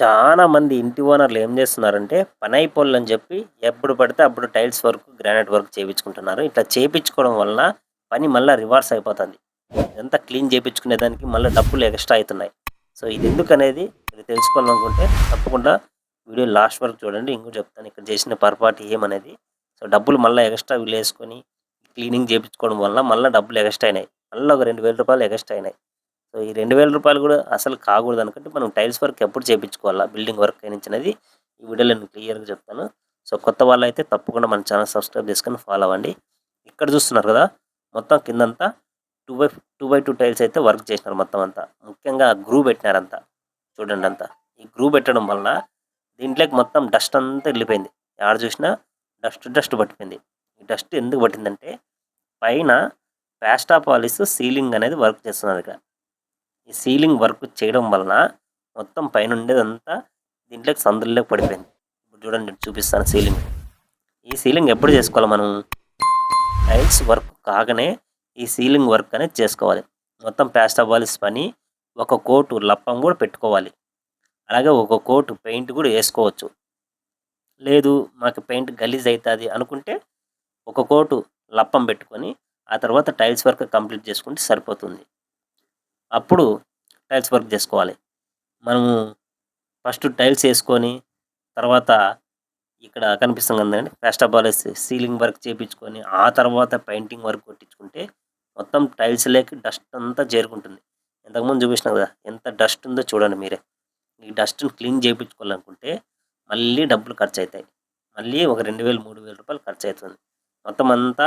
చాలా మంది ఇంటి ఓనర్లు ఏం చేస్తున్నారంటే పని అని చెప్పి ఎప్పుడు పడితే అప్పుడు టైల్స్ వర్క్ గ్రానైట్ వర్క్ చేయించుకుంటున్నారు ఇట్లా చేయించుకోవడం వలన పని మళ్ళీ రివర్స్ అయిపోతుంది. ఇదంతా క్లీన్ చేయించుకునే దానికి మళ్ళీ డబ్బులు ఎక్స్ట్రా అవుతున్నాయి. సో ఇది ఎందుకు అనేది మీరు తెలుసుకోవాలనుకుంటే తప్పకుండా వీడియో లాస్ట్ వరకు చూడండి. ఇంకో చెప్తాను ఇక్కడ చేసిన పొరపాటు ఏమనేది. సో డబ్బులు మళ్ళీ ఎక్స్ట్రా వీళ్ళు వేసుకొని క్లీనింగ్ చేయించుకోవడం వల్ల మళ్ళీ డబ్బులు ఎక్స్ట్రా అయినాయి. మళ్ళీ ఒక రెండు వేల రూపాయలు ఎక్స్ట్రా అయినాయి. సో ఈ రెండు వేల రూపాయలు కూడా అసలు కాకూడదు అనుకుంటే మనం టైల్స్ వర్క్ ఎప్పుడు చేయించుకోవాలా బిల్డింగ్ వర్క్ అనేది ఈ వీడియోలో నేను క్లియర్గా చెప్తాను. సో కొత్త వాళ్ళు అయితే తప్పకుండా మన ఛానల్ సబ్స్క్రైబ్ చేసుకొని ఫాలో అవ్వండి. ఇక్కడ చూస్తున్నారు కదా మొత్తం కిందంతా two by two by two tiles అయితే వర్క్ చేసినారు మొత్తం అంతా. ముఖ్యంగా గ్రూ పెట్టినారంతా. చూడండి అంతా. ఈ గ్రూ పెట్టడం వలన దీంట్లోకి మొత్తం డస్ట్ అంతా వెళ్ళిపోయింది. ఆడ చూసినా డస్ట్ డస్ట్ పట్టిపోయింది. ఈ డస్ట్ ఎందుకు పట్టిందంటే పైన ప్యాస్టా పాలిస్ సీలింగ్ అనేది వర్క్ చేస్తున్నారు ఇక్కడ. ఈ సీలింగ్ వర్క్ చేయడం వలన మొత్తం పైన ఉండేదంతా దీంట్లోకి సందుల్లోకి పడిపోయింది. ఇప్పుడు చూడండి చూపిస్తాను సీలింగ్. ఈ సీలింగ్ ఎప్పుడు చేసుకోవాలి మనం? టైల్స్ వర్క్ కాగానే ఈ సీలింగ్ వర్క్ అనేది చేసుకోవాలి. మొత్తం ప్యాస్ట్ అవ్వాలి పని ఒక కోటు లప్పం కూడా పెట్టుకోవాలి. అలాగే ఒక కోటు పెయింట్ కూడా వేసుకోవచ్చు. లేదు మాకు పెయింట్ గలీజ్ అవుతుంది అనుకుంటే ఒక కోటు లప్పం పెట్టుకొని ఆ తర్వాత టైల్స్ వర్క్ కంప్లీట్ చేసుకుంటే సరిపోతుంది. అప్పుడు టైల్స్ వర్క్ చేసుకోవాలి. మనము ఫస్ట్ టైల్స్ వేసుకొని తర్వాత ఇక్కడ కనిపిస్తుంది కదండి first of all ceiling work చేయించుకొని ఆ తర్వాత పెయింటింగ్ వర్క్ కొట్టించుకుంటే మొత్తం టైల్స్ లేక డస్ట్ అంతా చేరుకుంటుంది ఇంతకుముందు చూపించిన కదా ఎంత డస్ట్ ఉందో చూడండి మీరే. ఈ డస్ట్ని క్లీన్ చేయించుకోవాలనుకుంటే మళ్ళీ డబ్బులు ఖర్చు అవుతాయి మళ్ళీ ఒక రెండు వేలు మూడు వేల రూపాయలు ఖర్చు అవుతుంది మొత్తం అంతా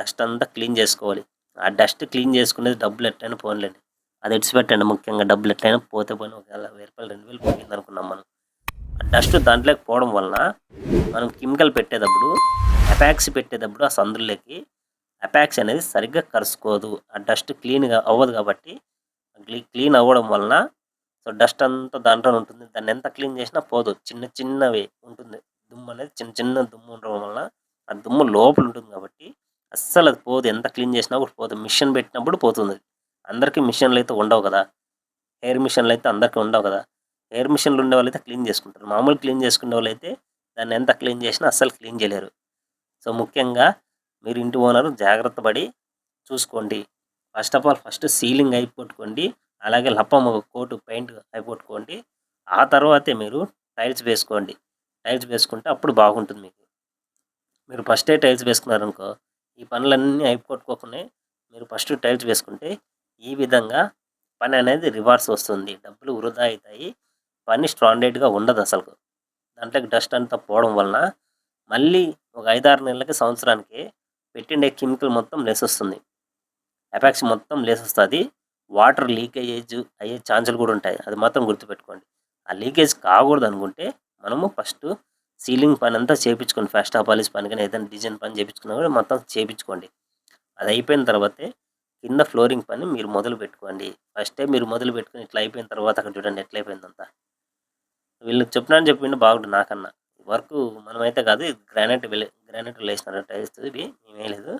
డస్ట్ అంతా క్లీన్ చేసుకోవాలి. ఆ డస్ట్ క్లీన్ చేసుకునేది డబ్బులు ఎట్టయినా పోన్లేండి. అది ఇడిచిపెట్టండి ముఖ్యంగా డబ్బులు ఎట్లయినా పోతే పోయినా ఒకవేళ వెయ్యి రూపాయలు రెండు వేలు పోయింది అనుకున్నాం మనం. ఆ డస్ట్ దాంట్లోకి పోవడం వలన మనం కెమికల్ పెట్టేటప్పుడు అపాక్స్ పెట్టేటప్పుడు ఆ సందుల్లోకి అపాక్స్ అనేది సరిగ్గా కరుసుకోదు ఆ డస్ట్ క్లీన్గా అవ్వదు కాబట్టి క్లీన్ అవ్వడం వలన సో డస్ట్ అంతా దాంట్లో ఉంటుంది. దాన్ని ఎంత క్లీన్ చేసినా పోదు. చిన్న చిన్నవి ఉంటుంది. దుమ్ము అనేది చిన్న చిన్న దుమ్ము ఉండడం వలన ఆ దుమ్ము లోపల ఉంటుంది కాబట్టి అస్సలు అది పోదు. ఎంత క్లీన్ చేసినా కూడా పోదు. మిషన్ పెట్టినప్పుడు పోతుంది. అందరికీ మిషన్లు అయితే ఉండవు కదా. హెయిర్ మిషన్లు అయితే అందరికీ ఉండవు కదా. హెయిర్ మిషన్లు ఉండే వాళ్ళు అయితే క్లీన్ చేసుకుంటారు. మామూలు క్లీన్ చేసుకునే వాళ్ళు అయితే దాన్ని ఎంత క్లీన్ చేసినా అస్సలు క్లీన్ చేయలేరు. సో ముఖ్యంగా మీరు ఇంటి ఓనర్ జాగ్రత్త పడి చూసుకోండి. First of all first ceiling అయిపోట్టుకోండి అలాగే లప్పం ఒక కోటు పెయింట్ అయిపోట్టుకోండి ఆ తర్వాతే మీరు టైల్స్ వేసుకోండి. టైల్స్ వేసుకుంటే అప్పుడు బాగుంటుంది మీకు. మీరు ఫస్టే టైల్స్ వేసుకున్నారనుకో ఈ పనులన్నీ అయిపోట్టుకోకుండా మీరు ఫస్ట్ టైల్స్ వేసుకుంటే ఈ విధంగా పని అనేది రివార్డ్స్ వస్తుంది. డబ్బులు వృధా అవుతాయి పని స్టాండర్డ్గా ఉండదు అసలు దాంట్లోకి డస్ట్ అంతా పోవడం వలన మళ్ళీ ఒక ఐదారు నెలలకి సంవత్సరానికి పెట్టిండే కెమికల్ మొత్తం లేసొస్తుంది. ఎఫెక్ట్స్ మొత్తం లేసొస్తుంది. వాటర్ లీకేజ్ అయ్యే ఛాన్సులు కూడా ఉంటాయి. అది మాత్రం గుర్తుపెట్టుకోండి. ఆ లీకేజ్ కాకూడదు అనుకుంటే మనము ఫస్ట్ సీలింగ్ పని అంతా చేయించుకోండి ఫస్ట్ ఆఫ్ ఆలిస్ పని కానీ ఏదైనా డిజైన్ పని చేయించుకున్నా కూడా మొత్తం చేయించుకోండి అది అయిపోయిన తర్వాతే కింద ఫ్లోరింగ్ పని మీరు మొదలు పెట్టుకోండి. ఫస్టే మీరు మొదలు పెట్టుకుని ఇట్లా అయిపోయిన తర్వాత అక్కడ చూడండి ఎట్లా అయిపోయిందంతా వీళ్ళకి చెప్పినాను చెప్పిండు బాగుంటుంది నాకన్నా. వర్క్ మనమైతే కాదు గ్రానైట్ గ్రానైట్ వేసినారు టైల్స్ ఇవి మేమే లేదు.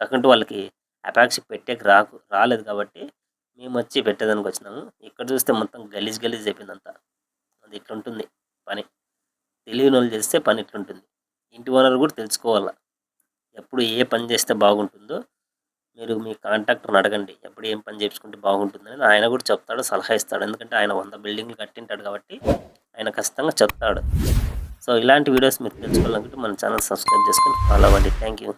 కాకుంటే వాళ్ళకి అపాక్సి పెట్టేకి రాకు రాలేదు కాబట్టి మేము వచ్చి పెట్టేదానికి వచ్చినాము. ఇక్కడ చూస్తే మొత్తం గలీజ్ గలీజ్ అయిపోయిందంతా అది ఇట్లుంటుంది పని. తెలియని వాళ్ళు చేస్తే పని ఇట్లుంటుంది. ఇంటి ఓనర్ కూడా తెలుసుకోవాలా. ఎప్పుడు ఏ పని చేస్తే బాగుంటుందో మీరు మీ కాంట్రాక్టర్ని అడగండి. ఎప్పుడు ఏం పని చేయించుకుంటే బాగుంటుందని ఆయన కూడా చెప్తాడు సలహా ఇస్తాడు. ఎందుకంటే ఆయన వంద బిల్డింగ్లు కట్టింటాడు కాబట్టి ఆయన ఖచ్చితంగా చెప్తాడు. సో ఇలాంటి వీడియోస్ మీరు తెలుసుకోవాలనుకుంటే మన ఛానల్ సబ్స్క్రైబ్ చేసుకొని ఫాలో అవ్వండి. Thank you